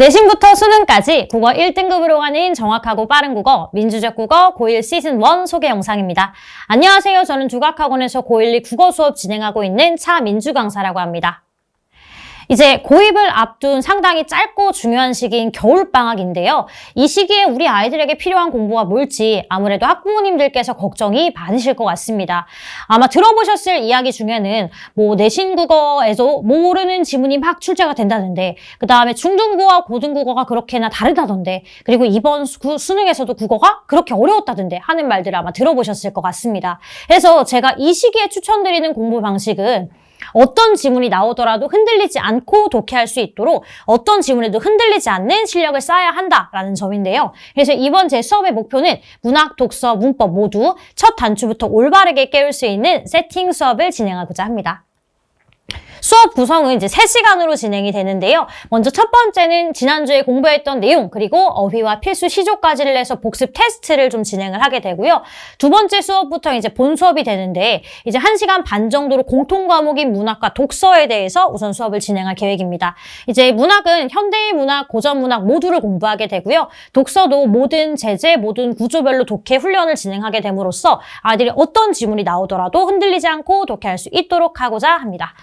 내신부터 수능까지 국어 1등급으로 가는 정확하고 빠른 국어 민주적 국어 고1 시즌 1 소개 영상입니다. 안녕하세요. 저는 두각학원에서 고1 국어 수업 진행하고 있는 차민주 강사라고 합니다. 이제 고입을 앞둔 상당히 짧고 중요한 시기인 겨울방학인데요. 이 시기에 우리 아이들에게 필요한 공부가 뭘지 아무래도 학부모님들께서 걱정이 많으실 것 같습니다. 아마 들어보셨을 이야기 중에는 뭐 내신 국어에서 모르는 지문이 막 출제가 된다는데 그 다음에 중등국어와 고등국어가 그렇게나 다르다던데 그리고 이번 수, 수능에서도 국어가 그렇게 어려웠다던데 하는 말들을 아마 들어보셨을 것 같습니다. 그래서 제가 이 시기에 추천드리는 공부 방식은 어떤 지문이 나오더라도 흔들리지 않고 독해할 수 있도록 어떤 지문에도 흔들리지 않는 실력을 쌓아야 한다라는 점인데요. 그래서 이번 제 수업의 목표는 문학, 독서, 문법 모두 첫 단추부터 올바르게 깨울 수 있는 세팅 수업을 진행하고자 합니다. 수업 구성은 이제 3시간으로 진행이 되는데요. 먼저 첫 번째는 지난주에 공부했던 내용 그리고 어휘와 필수 시조까지를 내서 복습 테스트를 좀 진행을 하게 되고요. 두 번째 수업부터 이제 본 수업이 되는데 이제 1시간 반 정도로 공통 과목인 문학과 독서에 대해서 우선 수업을 진행할 계획입니다. 이제 문학은 현대의 문학, 고전 문학 모두를 공부하게 되고요. 독서도 모든 제재, 모든 구조별로 독해 훈련을 진행하게 됨으로써 아이들이 어떤 지문이 나오더라도 흔들리지 않고 독해할 수 있도록 하고자 합니다.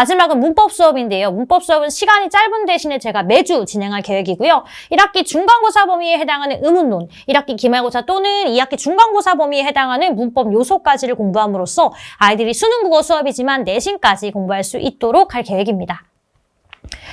마지막은 문법 수업인데요. 문법 수업은 시간이 짧은 대신에 제가 매주 진행할 계획이고요. 1학기 중간고사 범위에 해당하는 의문론, 1학기 기말고사 또는 2학기 중간고사 범위에 해당하는 문법 요소까지를 공부함으로써 아이들이 수능 국어 수업이지만 내신까지 공부할 수 있도록 할 계획입니다.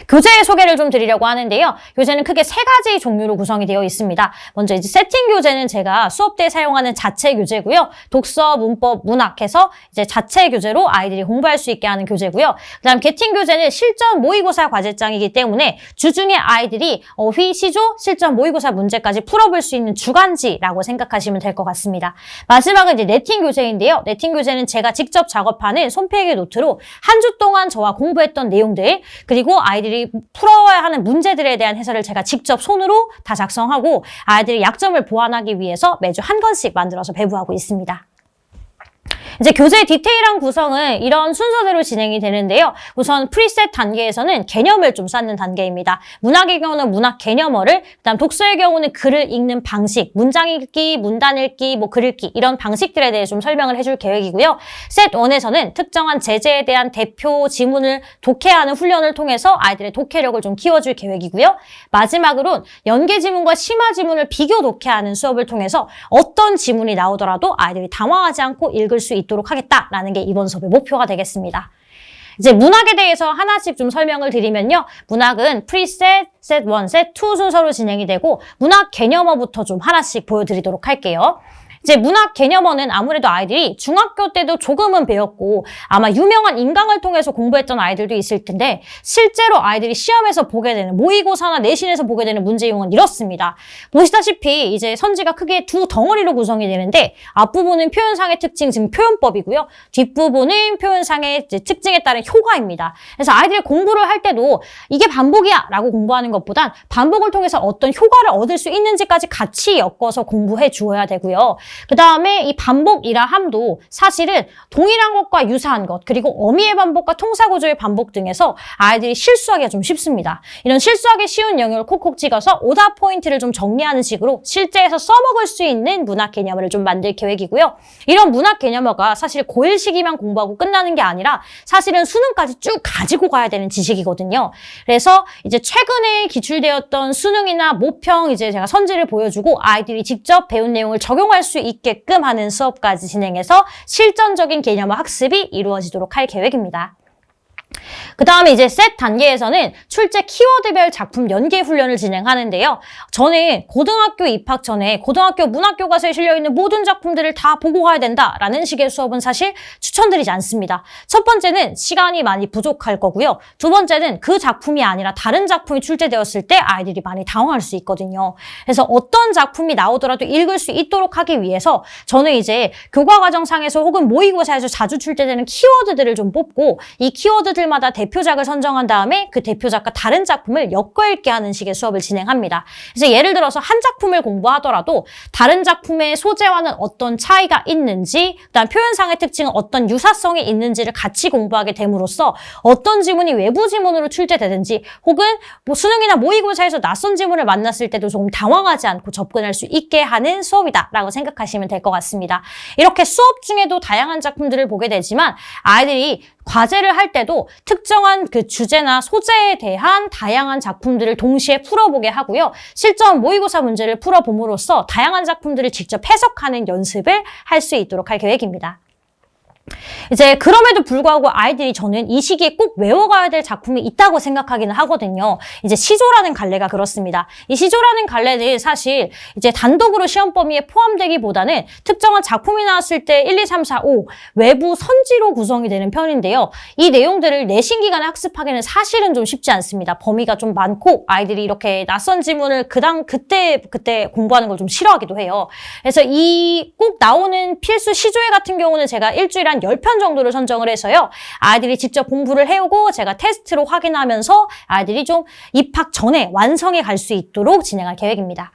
교재의 소개를 좀 드리려고 하는데요. 교재는 크게 세 가지 종류로 구성이 되어 있습니다. 먼저 이제 세팅 교재는 제가 수업 때 사용하는 자체 교재고요. 독서, 문법, 문학 해서 이제 자체 교재로 아이들이 공부할 수 있게 하는 교재고요. 그다음 게팅 교재는 실전 모의고사 과제장이기 때문에 주중에 아이들이 어휘, 시조, 실전 모의고사 문제까지 풀어볼 수 있는 주간지라고 생각하시면 될 것 같습니다. 마지막은 이제 네팅 교재인데요. 네팅 교재는 제가 직접 작업하는 손필기 노트로 한 주 동안 저와 공부했던 내용들 그리고 아이들 이 풀어야 하는 문제들에 대한 해설을 제가 직접 손으로 다 작성하고 아이들의 약점을 보완하기 위해서 매주 한 권씩 만들어서 배부하고 있습니다. 이제 교재의 디테일한 구성은 이런 순서대로 진행이 되는데요. 우선 프리셋 단계에서는 개념을 좀 쌓는 단계입니다. 문학의 경우는 문학 개념어를, 그다음 독서의 경우는 글을 읽는 방식, 문장 읽기, 문단 읽기, 뭐 글 읽기 이런 방식들에 대해 좀 설명을 해줄 계획이고요. 셋 1에서는 특정한 제재에 대한 대표 지문을 독해하는 훈련을 통해서 아이들의 독해력을 좀 키워줄 계획이고요. 마지막으로는 연계 지문과 심화 지문을 비교 독해하는 수업을 통해서 어떤 지문이 나오더라도 아이들이 당황하지 않고 읽을 수 있도록 하겠다라는 게 이번 수업의 목표가 되겠습니다. 이제 문학에 대해서 하나씩 좀 설명을 드리면요. 문학은 프리셋, 셋 1, 셋 2 순서로 진행이 되고 문학 개념어부터 좀 하나씩 보여드리도록 할게요. 이제 문학 개념어는 아무래도 아이들이 중학교 때도 조금은 배웠고 아마 유명한 인강을 통해서 공부했던 아이들도 있을 텐데 실제로 아이들이 시험에서 보게 되는 모의고사나 내신에서 보게 되는 문제용은 이렇습니다. 보시다시피 이제 선지가 크게 두 덩어리로 구성이 되는데 앞부분은 표현상의 특징, 즉 표현법이고요. 뒷부분은 표현상의 특징에 따른 효과입니다. 그래서 아이들이 공부를 할 때도 이게 반복이야 라고 공부하는 것보단 반복을 통해서 어떤 효과를 얻을 수 있는지까지 같이 엮어서 공부해 주어야 되고요. 그 다음에 이 반복이라 함도 사실은 동일한 것과 유사한 것 그리고 어미의 반복과 통사구조의 반복 등에서 아이들이 실수하기가 좀 쉽습니다. 이런 실수하기 쉬운 영역을 콕콕 찍어서 오답 포인트를 좀 정리하는 식으로 실제에서 써먹을 수 있는 문학 개념을 좀 만들 계획이고요. 이런 문학 개념어가 사실 고1 시기만 공부하고 끝나는 게 아니라 사실은 수능까지 쭉 가지고 가야 되는 지식이거든요. 그래서 이제 최근에 기출되었던 수능이나 모평 이제 제가 선지를 보여주고 아이들이 직접 배운 내용을 적용할 수 있게끔 하는 수업까지 진행해서 실전적인 개념화 학습이 이루어지도록 할 계획입니다. 그 다음에 이제 셋 단계에서는 출제 키워드별 작품 연계 훈련을 진행하는데요. 저는 고등학교 입학 전에 고등학교 문학교 과서에 실려있는 모든 작품들을 다 보고 가야 된다라는 식의 수업은 사실 추천드리지 않습니다. 첫 번째는 시간이 많이 부족할 거고요. 두 번째는 그 작품이 아니라 다른 작품이 출제되었을 때 아이들이 많이 당황할 수 있거든요. 그래서 어떤 작품이 나오더라도 읽을 수 있도록 하기 위해서 저는 이제 교과 과정상에서 혹은 모의고사에서 자주 출제되는 키워드들을 좀 뽑고 이 키워드 모듈들마다 대표작을 선정한 다음에 그 대표작과 다른 작품을 엮어읽게 하는 식의 수업을 진행합니다. 그래서 예를 들어서 한 작품을 공부하더라도 다른 작품의 소재와는 어떤 차이가 있는지, 그다음 표현상의 특징은 어떤 유사성이 있는지를 같이 공부하게 됨으로써 어떤 지문이 외부 지문으로 출제되든지 혹은 뭐 수능이나 모의고사에서 낯선 지문을 만났을 때도 조금 당황하지 않고 접근할 수 있게 하는 수업이다라고 생각하시면 될 것 같습니다. 이렇게 수업 중에도 다양한 작품들을 보게 되지만 아이들이 과제를 할 때도 특정한 그 주제나 소재에 대한 다양한 작품들을 동시에 풀어보게 하고요. 실전 모의고사 문제를 풀어봄으로써 다양한 작품들을 직접 해석하는 연습을 할 수 있도록 할 계획입니다. 이제 그럼에도 불구하고 아이들이 저는 이 시기에 꼭 외워가야 될 작품이 있다고 생각하기는 하거든요. 이제 시조라는 갈래가 그렇습니다. 이 시조라는 갈래는 사실 이제 단독으로 시험 범위에 포함되기보다는 특정한 작품이 나왔을 때 1, 2, 3, 4, 5 외부 선지로 구성이 되는 편인데요. 이 내용들을 내신 기간에 학습하기는 사실은 좀 쉽지 않습니다. 범위가 좀 많고 아이들이 이렇게 낯선 지문을 그당 그때 그때 공부하는 걸 좀 싫어하기도 해요. 그래서 이 꼭 나오는 필수 시조회 같은 경우는 제가 일주일에 한 10편 정도를 선정을 해서요. 아이들이 직접 공부를 해오고 제가 테스트로 확인하면서 아이들이 좀 입학 전에 완성해 갈 수 있도록 진행할 계획입니다.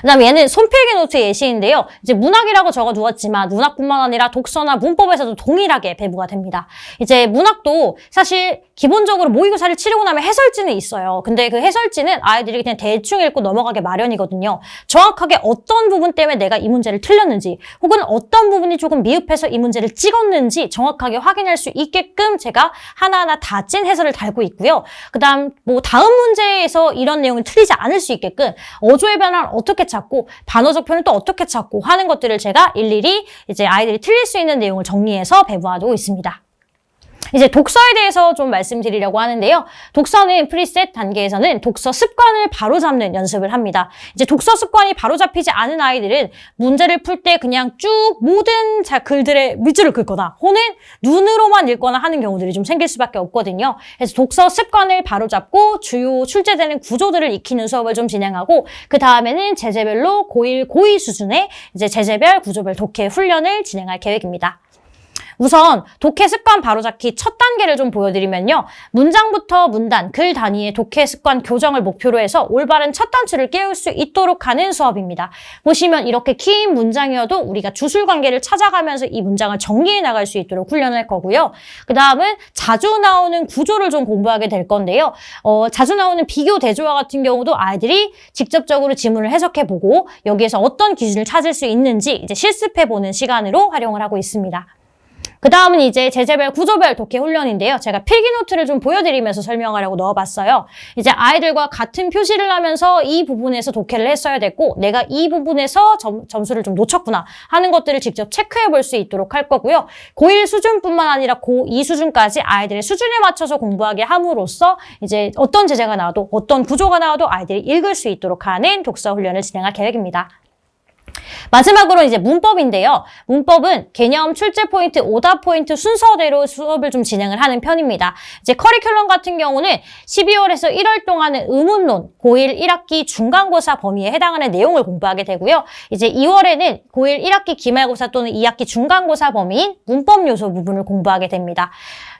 그다음에 얘는 손필기 노트 예시인데요. 이제 문학이라고 적어 두었지만 문학뿐만 아니라 독서나 문법에서도 동일하게 배부가 됩니다. 이제 문학도 사실 기본적으로 모의고사를 치르고 나면 해설지는 있어요. 근데 그 해설지는 아이들이 그냥 대충 읽고 넘어가게 마련이거든요. 정확하게 어떤 부분 때문에 내가 이 문제를 틀렸는지 혹은 어떤 부분이 조금 미흡해서 이 문제를 찍었는지 정확하게 확인할 수 있게끔 제가 하나하나 다 찐 해설을 달고 있고요. 그 다음 뭐 다음 문제에서 이런 내용이 틀리지 않을 수 있게끔 어조의 변화를 어떻게 찾고 반어적 표현을 또 어떻게 찾고 하는 것들을 제가 일일이 이제 아이들이 틀릴 수 있는 내용을 정리해서 배부하고 있습니다. 이제 독서에 대해서 좀 말씀드리려고 하는데요. 독서는 프리셋 단계에서는 독서 습관을 바로잡는 연습을 합니다. 이제 독서 습관이 바로잡히지 않은 아이들은 문제를 풀 때 그냥 쭉 모든 자 글들의 밑줄을 긋거나 혹은 눈으로만 읽거나 하는 경우들이 좀 생길 수밖에 없거든요. 그래서 독서 습관을 바로잡고 주요 출제되는 구조들을 익히는 수업을 좀 진행하고 그 다음에는 제재별로 고1, 고2 수준의 이제 제재별 구조별 독해 훈련을 진행할 계획입니다. 우선 독해 습관 바로잡기 첫 단계를 좀 보여드리면요. 문장부터 문단, 글 단위의 독해 습관 교정을 목표로 해서 올바른 첫 단추를 깨울 수 있도록 하는 수업입니다. 보시면 이렇게 긴 문장이어도 우리가 주술 관계를 찾아가면서 이 문장을 정리해 나갈 수 있도록 훈련할 거고요. 그 다음은 자주 나오는 구조를 좀 공부하게 될 건데요. 어, 자주 나오는 비교 대조와 같은 경우도 아이들이 직접적으로 지문을 해석해 보고 여기에서 어떤 기준을 찾을 수 있는지 이제 실습해 보는 시간으로 활용을 하고 있습니다. 그 다음은 이제 제재별 구조별 독해 훈련인데요. 제가 필기 노트를 좀 보여드리면서 설명하려고 넣어봤어요. 이제 아이들과 같은 표시를 하면서 이 부분에서 독해를 했어야 됐고 내가 이 부분에서 점, 점수를 좀 놓쳤구나 하는 것들을 직접 체크해 볼 수 있도록 할 거고요. 고1 수준뿐만 아니라 고2 수준까지 아이들의 수준에 맞춰서 공부하게 함으로써 이제 어떤 제재가 나와도 어떤 구조가 나와도 아이들이 읽을 수 있도록 하는 독서 훈련을 진행할 계획입니다. 마지막으로 이제 문법인데요. 문법은 개념, 출제 포인트, 오답 포인트 순서대로 수업을 좀 진행을 하는 편입니다. 이제 커리큘럼 같은 경우는 12월에서 1월 동안은 의문론, 고1 1학기 중간고사 범위에 해당하는 내용을 공부하게 되고요. 이제 2월에는 고1 1학기 기말고사 또는 2학기 중간고사 범위인 문법 요소 부분을 공부하게 됩니다.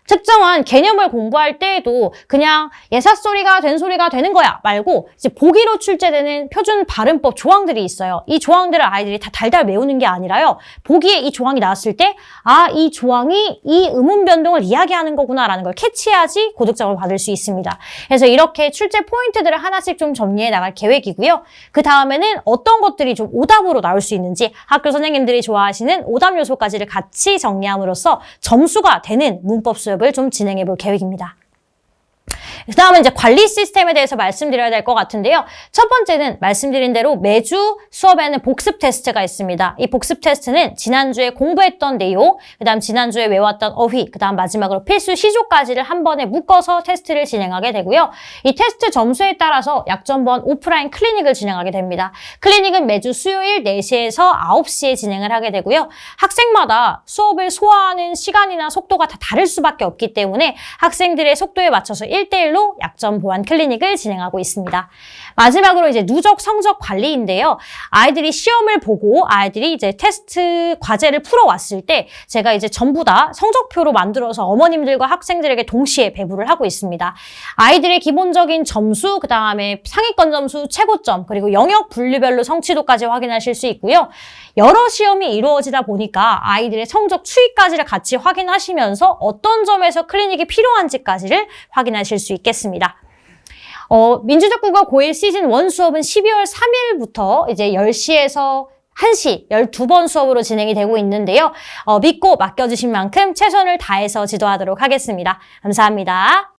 특정한 개념을 공부할 때에도 그냥 예사소리가 된 소리가 되는 거야 말고 이제 보기로 출제되는 표준 발음법 조항들이 있어요. 이 조항들을 아이들이 다 달달 외우는 게 아니라요. 보기에 이 조항이 나왔을 때 아, 이 조항이 이 의문 변동을 이야기하는 거구나라는 걸 캐치해야지 고득점을 받을 수 있습니다. 그래서 이렇게 출제 포인트들을 하나씩 좀 정리해 나갈 계획이고요. 그 다음에는 어떤 것들이 좀 오답으로 나올 수 있는지 학교 선생님들이 좋아하시는 오답 요소까지를 같이 정리함으로써 점수가 되는 문법 수업 수업을 좀 진행해 볼 계획입니다. 그 다음은 이제 관리 시스템에 대해서 말씀드려야 될 것 같은데요. 첫 번째는 말씀드린 대로 매주 수업에는 복습 테스트가 있습니다. 이 복습 테스트는 지난주에 공부했던 내용, 그 다음 지난주에 외웠던 어휘, 그 다음 마지막으로 필수 시조까지를 한 번에 묶어서 테스트를 진행하게 되고요. 이 테스트 점수에 따라서 약점번 오프라인 클리닉을 진행하게 됩니다. 클리닉은 매주 수요일 4시에서 9시에 진행을 하게 되고요. 학생마다 수업을 소화하는 시간이나 속도가 다 다를 수밖에 없기 때문에 학생들의 속도에 맞춰서 1대1로 시설로 약점 보완 클리닉을 진행하고 있습니다. 마지막으로 이제 누적 성적 관리인데요. 아이들이 시험을 보고 아이들이 이제 테스트 과제를 풀어왔을 때 제가 이제 전부 다 성적표로 만들어서 어머님들과 학생들에게 동시에 배부를 하고 있습니다. 아이들의 기본적인 점수, 그 다음에 상위권 점수, 최고점, 그리고 영역 분류별로 성취도까지 확인하실 수 있고요. 여러 시험이 이루어지다 보니까 아이들의 성적 추이까지를 같이 확인하시면서 어떤 점에서 클리닉이 필요한지까지를 확인하실 수 있겠습니다. 어, 민주적 국어 고1 시즌 1 수업은 12월 3일부터 이제 10시에서 1시 12번 수업으로 진행이 되고 있는데요. 어, 믿고 맡겨주신 만큼 최선을 다해서 지도하도록 하겠습니다. 감사합니다.